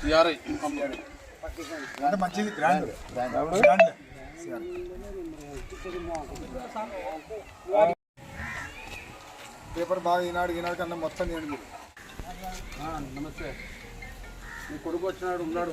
CRI. అంటే మంచిది grand grand paper బాగా ఈనాడు ఈనాడు కన్నా మొత్తం నేను నమస్తే. మీ కొడుకు వచ్చినాడు ఉన్నాడు.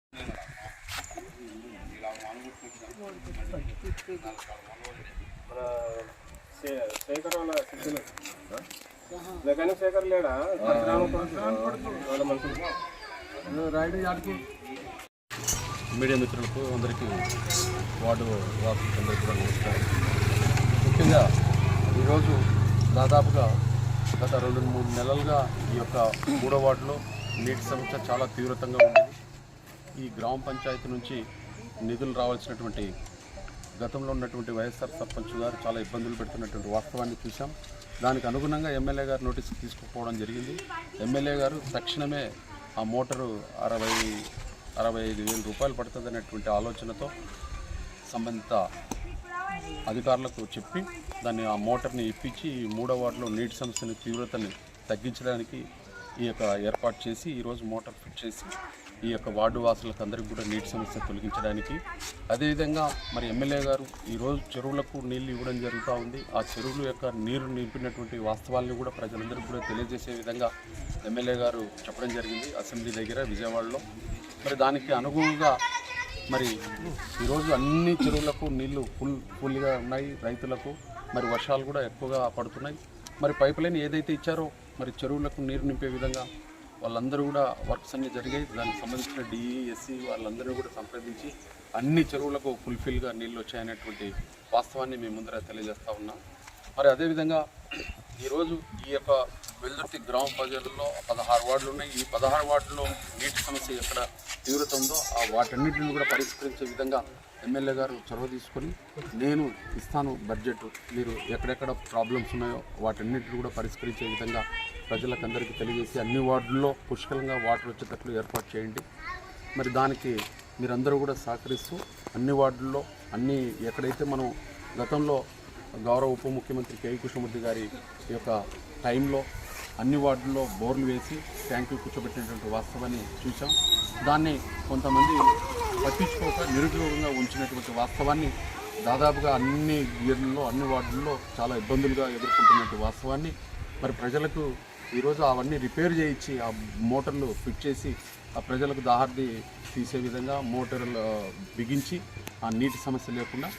శిష్యులు మెకానిక్ శేఖర్ లేడా వాళ్ళ మనుషులు మీడియా మిత్రులకు అందరికీ వార్డు వాసులందరికీ కూడా నమస్కారం. ముఖ్యంగా ఈరోజు దాదాపుగా గత రెండు మూడు నెలలుగా ఈ యొక్క మూడో వార్డులో నీటి సమస్య చాలా తీవ్రతంగా ఉంది. ఈ గ్రామ పంచాయతీ నుంచి నిధులు రావాల్సినటువంటి గతంలో ఉన్నటువంటి వైఎస్ఆర్ సర్పంచ్ గారు చాలా ఇబ్బందులు పెడుతున్నటువంటి వాస్తవాన్ని చూసాం దానికి అనుగుణంగా ఎమ్మెల్యే గారు నోటీస్ తీసుకుపోవడం జరిగింది. ఎమ్మెల్యే గారు తక్షణమే ఆ మోటారు అరవై అరవై ఐదు వేల రూపాయలు పడుతుంది అనేటువంటి ఆలోచనతో సంబంధిత అధికారులకు చెప్పి దాన్ని ఆ మోటార్ని ఇప్పించి మూడో వార్డులో నీటి సమస్యని తీవ్రతని తగ్గించడానికి ఈ యొక్క ఏర్పాటు చేసి ఈరోజు మోటార్ ఫిట్ చేసి ఈ యొక్క వార్డు వాసులకు అందరికీ కూడా నీటి సమస్య తొలగించడానికి. అదేవిధంగా మరి ఎమ్మెల్యే గారు ఈరోజు చెరువులకు నీళ్ళు ఇవ్వడం జరుగుతూ ఉంది. ఆ చెరువుల యొక్క నీరు నింపినటువంటి వాస్తవాలను కూడా ప్రజలందరికీ కూడా తెలియజేసే విధంగా ఎమ్మెల్యే గారు చెప్పడం జరిగింది. అసెంబ్లీ దగ్గర విజయవాడలో. మరి దానికి అనుగుణంగా మరి ఈరోజు అన్ని చెరువులకు నీళ్ళు ఫుల్ ఫుల్గా ఉన్నాయి. రైతులకు మరి వర్షాలు కూడా ఎక్కువగా పడుతున్నాయి. మరి పైప్ లైన్ ఏదైతే ఇచ్చారో మరి చెరువులకు నీరు నింపే విధంగా వాళ్ళందరూ కూడా వర్క్స్ అన్ని జరిగాయి. దానికి సంబంధించిన డిఈఎస్సి వాళ్ళందరినీ కూడా సంప్రదించి అన్ని చెరువులకు ఫుల్ఫిల్గా నీళ్ళు వచ్చాయనేటువంటి వాస్తవాన్ని మేము ముందర తెలియజేస్తా ఉన్నాం. మరి అదేవిధంగా ఈరోజు ఈ యొక్క వెల్దుర్తి గ్రామ ప్రజల్లో పదహారు వార్డులు ఉన్నాయి. ఈ పదహారు వార్డులో నీటి సమస్య ఎక్కడ తీవ్రత ఉందో ఆ వాటన్నిటిని కూడా పరిష్కరించే విధంగా ఎమ్మెల్యే గారు చొరవ తీసుకొని నేను ఇస్తాను బడ్జెట్. మీరు ఎక్కడెక్కడ ప్రాబ్లమ్స్ ఉన్నాయో వాటన్నిటిని కూడా పరిష్కరించే విధంగా ప్రజలకందరికీ తెలియజేసి అన్ని వార్డుల్లో పుష్కలంగా వాటర్ వచ్చేటట్లు ఏర్పాటు చేయండి. మరి దానికి మీరందరూ కూడా సహకరిస్తూ అన్ని వార్డుల్లో అన్ని ఎక్కడైతే మనం గతంలో గౌరవ ఉప ముఖ్యమంత్రి కె. కృష్ణమూర్తి గారి యొక్క టైంలో అన్ని వార్డుల్లో బోర్లు వేసి ట్యాంకులు కూర్చోబెట్టినటువంటి వాస్తవాన్ని చూసాం దాన్ని కొంతమంది పట్టించుకోక నిరుద్యోగంగా ఉంచినటువంటి వాస్తవాన్ని దాదాపుగా అన్ని ఇయర్లలో అన్ని వార్డుల్లో చాలా ఇబ్బందులుగా ఎదుర్కొంటున్నటువంటి వాస్తవాన్ని మరి ప్రజలకు ఈరోజు అవన్నీ రిపేర్ చేయించి ఆ మోటార్లు ఫిట్ చేసి ఆ ప్రజలకు దాహార్ది తీసే విధంగా మోటార్లు బిగించి ఆ నీటి సమస్య లేకుండా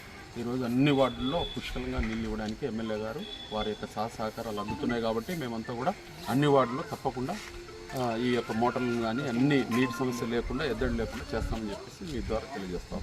ఈరోజు అన్ని వార్డుల్లో పుష్కలంగా నీళ్ళు ఇవ్వడానికి ఎమ్మెల్యే గారు వారి యొక్క సహ సహకారాలు అందుతున్నాయి కాబట్టి మేమంతా కూడా అన్ని వార్డుల్లో తప్పకుండా ఈ యొక్క మోటార్లను కానీ అన్ని నీటి సమస్య లేకుండా ఎద్దడి లేకుండా చేస్తామని చెప్పేసి మీ ద్వారా తెలియజేస్తా